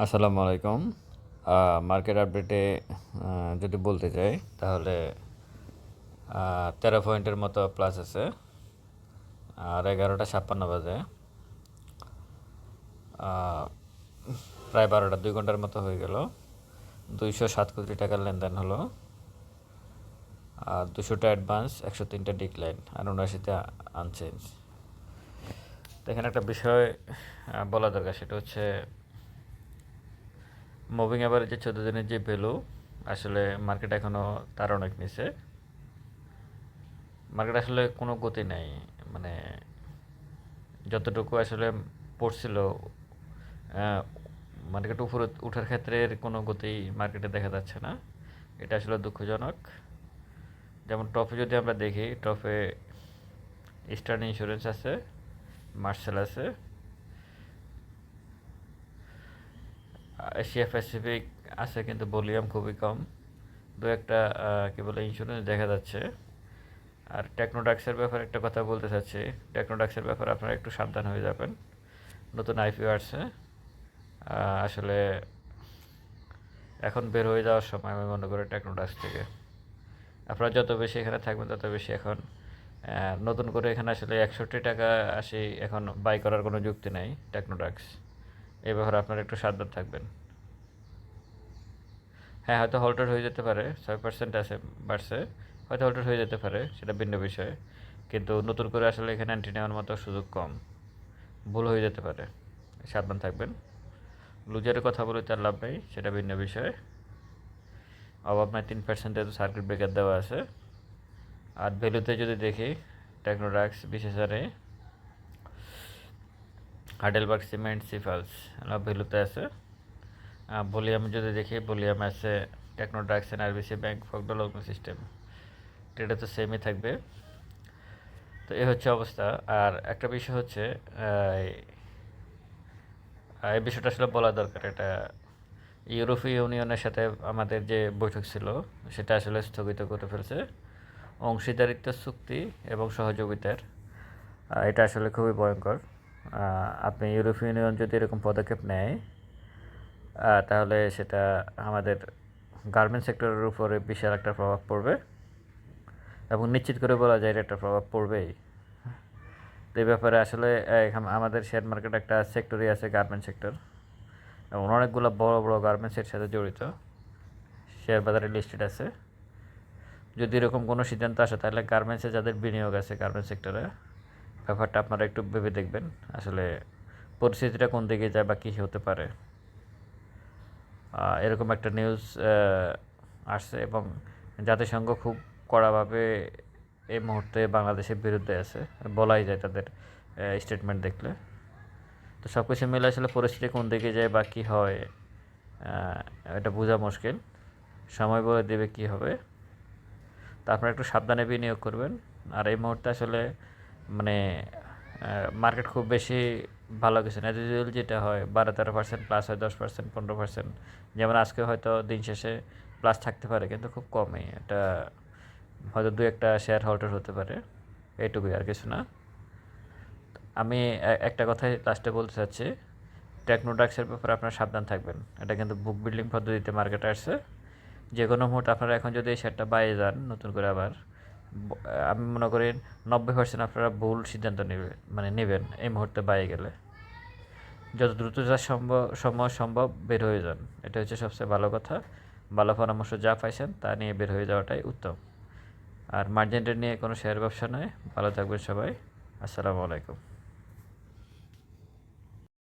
আসসালামু আলাইকুম। মার্কেট আপডেটে যদি বলতে চাই তাহলে তেরো পয়েন্টের মতো প্লাস আছে। আর এগারোটা ছাপ্পান্ন বাজে। প্রায় বারোটা, দুই ঘণ্টার মতো হয়ে গেল। দুইশো সাত কোটি টাকার লেনদেন হলো। আর দুশোটা অ্যাডভান্স একশো তিনটা ডিক্লাইন আর উনআশিতে আনচেঞ্জ এখানে একটা বিষয় বলা দরকার, সেটা হচ্ছে মুভিং অ্যাভারেজে চোদ্দ দিনের যে ভ্যালু আসলে মার্কেট এখনও তার অনেক নিচে। মার্কেট আসলে কোনো গতি নাই মানে যতটুকু আসলে পড়ছিল মার্কেট উপরে ওঠার ক্ষেত্রে কোনো গতি মার্কেটে দেখা যাচ্ছে না। এটা আসলে দুঃখজনক। যেমন টপে যদি আমরা দেখি টপে ইস্টার্ন ইন্স্যুরেন্স আছে মার্শাল আছে এশিয়া প্যাসিফিক আছে কিন্তু ভলিউম খুবই কম। দু একটা কী বলে ইন্স্যুরেন্স দেখা যাচ্ছে। আর টেকনোডাক্সের ব্যাপারে একটা কথা বলতে চাচ্ছি। টেকনোডাক্সের ব্যাপারে আপনারা একটু সাবধান হয়ে যাবেন। নতুন আইপিও আসছে। আসলে এখন বের হয়ে যাওয়ার সময় আমি মনে করি টেকনোডাক্স থেকে। আপনারা যত বেশি এখানে থাকবেন, তত বেশি এখন নতুন করে এখানে আসলে একষট্টি টাকা আসি এখন বাই করার কোনো যুক্তি নেই টেকনোডাক্স। এই ব্যাপারে আপনারা একটু সাবধান থাকবেন। হ্যাঁ হয়তো হল্টার হয়ে যেতে পারে, ছয় পার্সেন্ট আছে, বাড়ছে, হয়তো হল্টার হয়ে যেতে পারে, সেটা ভিন্ন বিষয়। কিন্তু নতুন করে আসলে এখানে অ্যান্টি নেওয়ার মতো সুযোগ কম। ভুল হয়ে যেতে পারে। সাবধান থাকবেন। লুজারের কথা বলে তার লাভ নেই, সেটা ভিন্ন বিষয়। অভাব নাই, তিন পার্সেন্ট যেহেতু সার্কিট ব্রেকার দেওয়া আছে। আর ভ্যালুতে যদি দেখি টেকনোডাক্স বিশেষ হারে হাডেলবার্গ সিমেন্ট সিফালস ভ্যালুতে আছে। ভলিউম যদি দেখি, ভলিউম আছে টেকনোড্রাক্স আরবিসি ব্যাংক ফকডোলগ্ন সিস্টেম এটা তো সেমই থাকবে। তো এই হচ্ছে অবস্থা। আর একটা বিষয় হচ্ছে এই বিষয়টা আসলে বলা দরকার। এটা ইউরোপীয় ইউনিয়নের সাথে আমাদের যে বৈঠক ছিল, সেটা আসলে স্থগিত করে ফেলছে। অংশীদারিত্ব চুক্তি এবং সহযোগিতার। এটা আসলে খুবই ভয়ঙ্কর। আপনি ইউরোপীয় ইউনিয়ন যদি এরকম পদক্ষেপ নেয় তাহলে সেটা আমাদের গার্মেন্ট সেক্টরের উপরে বিশাল একটা প্রভাব পড়বে এবং নিশ্চিত করে বলা যায় এর একটা প্রভাব পড়বেই। এই ব্যাপারে আসলে আমাদের শেয়ার মার্কেট একটা সেক্টরই আছে গার্মেন্ট সেক্টর এবং অনেকগুলো বড় বড় গার্মেন্টসের সাথে জড়িত শেয়ার বাজারে লিস্টেড আছে। যদি এরকম কোনো সিদ্ধান্ত আসে, তাহলে গার্মেন্টসে যাদের বিনিয়োগ আছে গার্মেন্টস সেক্টরে ব্যাপারটা আপনারা একটু ভেবে দেখবেন, আসলে পরিস্থিতিটা কোন দিকে যায় বা কী হতে পারে। এরকম একটা নিউজ আসছে এবং জাতিসংঘ খুব কড়াভাবে এই মুহূর্তে বাংলাদেশের বিরুদ্ধে আছে। বলাই যায় তাদের স্টেটমেন্ট দেখলে। তো সব কিছু মিলে আসলে পরিস্থিতি কোন দিকে যায় বা কী হয় এটা বোঝা মুশকিল। সময় বলে দেবে কী হবে। তা আপনারা একটু সাবধানে বিনিয়োগ করবেন। আর এই মুহূর্তে আসলে মানে মার্কেট খুব বেশি ভালো কিছু না। ইউজুয়াল যেটা হয় বারো তেরো পার্সেন্ট প্লাস হয়, দশ পার্সেন্ট পনেরো পার্সেন্ট যেমন আজকে হয়তো দিন শেষে প্লাস থাকতে পারে, কিন্তু খুব কমই। এটা হয়তো দু একটা শেয়ার হোল্ডার হতে পারে। এইটুকুই আর কিছু না। আমি একটা কথাই লাস্টে বলতে চাচ্ছি। টেকনোডাক্সের ব্যাপারে আপনারা সাবধান থাকবেন। এটা কিন্তু বুক বিল্ডিং পদ্ধতিতে মার্কেটে আসছে। যে কোনো মুহূর্তে আপনারা এখন যদি এই শেয়ারটা বাইরে যান, নতুন করে আবার আমি মনে করি নব্বই পার্সেন্ট আপনারা ভুল সিদ্ধান্ত নেবে মানে নেবেন এই মুহূর্তে বাইরে গেলে। যত দ্রুত যা সম্ভব, সময় সম্ভব বের হয়ে যান। এটা হচ্ছে সবচেয়ে ভালো কথা। ভালো পরামর্শ যা পাইছেন তা নিয়ে বের হয়ে যাওয়াটাই উত্তম। আর মার্জেন্টের নিয়ে কোনো শেয়ার ব্যবসা নয়। ভালো থাকবেন সবাই। আসসালামু আলাইকুম।